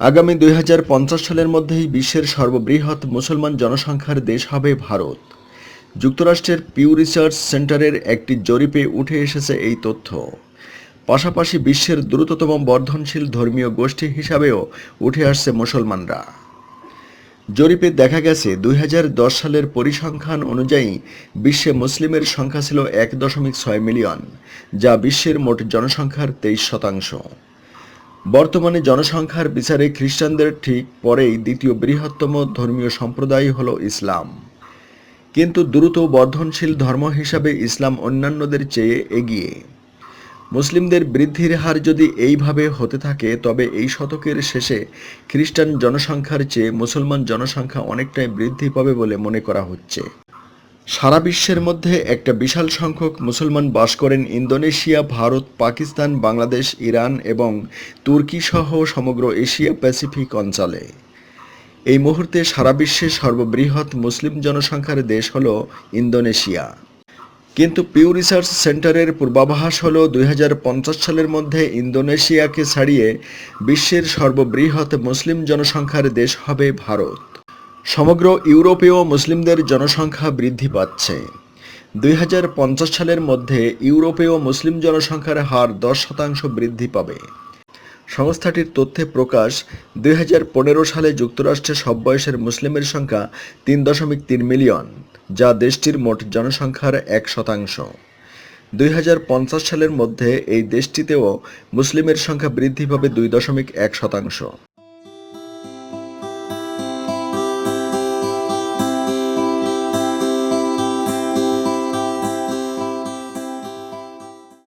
আগামী দুই হাজার পঞ্চাশ সালের মধ্যেই বিশ্বের সর্ববৃহৎ মুসলমান জনসংখ্যার দেশ হবে ভারত। যুক্তরাষ্ট্রের পিউ রিসার্চ সেন্টারের একটি জরিপে উঠে এসেছে এই তথ্য। পাশাপাশি বিশ্বের দ্রুততম বর্ধনশীল ধর্মীয় গোষ্ঠী হিসাবেও উঠে আসছে মুসলমানরা। জরিপে দেখা গেছে, দুই হাজার দশ সালের পরিসংখ্যান অনুযায়ী বিশ্বে মুসলিমের সংখ্যা ছিল এক দশমিক ছয় মিলিয়ন, যা বিশ্বের মোট জনসংখ্যার তেইশ শতাংশ। বর্তমানে জনসংখ্যার বিচারে খ্রিস্টানদের ঠিক পরেই দ্বিতীয় বৃহত্তম ধর্মীয় সম্প্রদায় হল ইসলাম। কিন্তু দ্রুত বর্ধনশীল ধর্ম হিসাবে ইসলাম অন্যান্যদের চেয়ে এগিয়ে। মুসলিমদের বৃদ্ধির হার যদি এইভাবে হতে থাকে, তবে এই শতকের শেষে খ্রিস্টান জনসংখ্যার চেয়ে মুসলমান জনসংখ্যা অনেকটাই বৃদ্ধি পাবে বলে মনে করা হচ্ছে। সারা বিশ্বের মধ্যে একটা বিশাল সংখ্যক মুসলমান বাস করেন ইন্দোনেশিয়া, ভারত, পাকিস্তান, বাংলাদেশ, ইরান এবং তুর্কি সহ সমগ্র এশিয়া প্যাসিফিক অঞ্চলে। এই মুহূর্তে সারা বিশ্বের সর্ববৃহৎ মুসলিম জনসংখ্যার দেশ হল ইন্দোনেশিয়া। কিন্তু পিউ রিসার্চ সেন্টারের পূর্বাভাস হল দুই হাজার পঞ্চাশ সালের মধ্যে ইন্দোনেশিয়াকে ছাড়িয়ে বিশ্বের সর্ববৃহৎ মুসলিম জনসংখ্যার দেশ হবে ভারত। সমগ্র ইউরোপীয় মুসলিমদের জনসংখ্যা বৃদ্ধি পাচ্ছে। দুই হাজার পঞ্চাশ সালের মধ্যে ইউরোপীয় মুসলিম জনসংখ্যার হার দশ শতাংশ বৃদ্ধি পাবে। সংস্থাটির তথ্যে প্রকাশ, দুই হাজার পনেরো সালে যুক্তরাষ্ট্রে সব বয়সের মুসলিমের সংখ্যা তিন দশমিক তিন মিলিয়ন, যা দেশটির মোট জনসংখ্যার এক শতাংশ। দুই হাজার পঞ্চাশ সালের মধ্যে এই দেশটিতেও মুসলিমের সংখ্যা বৃদ্ধি পাবে দুই দশমিক এক শতাংশ।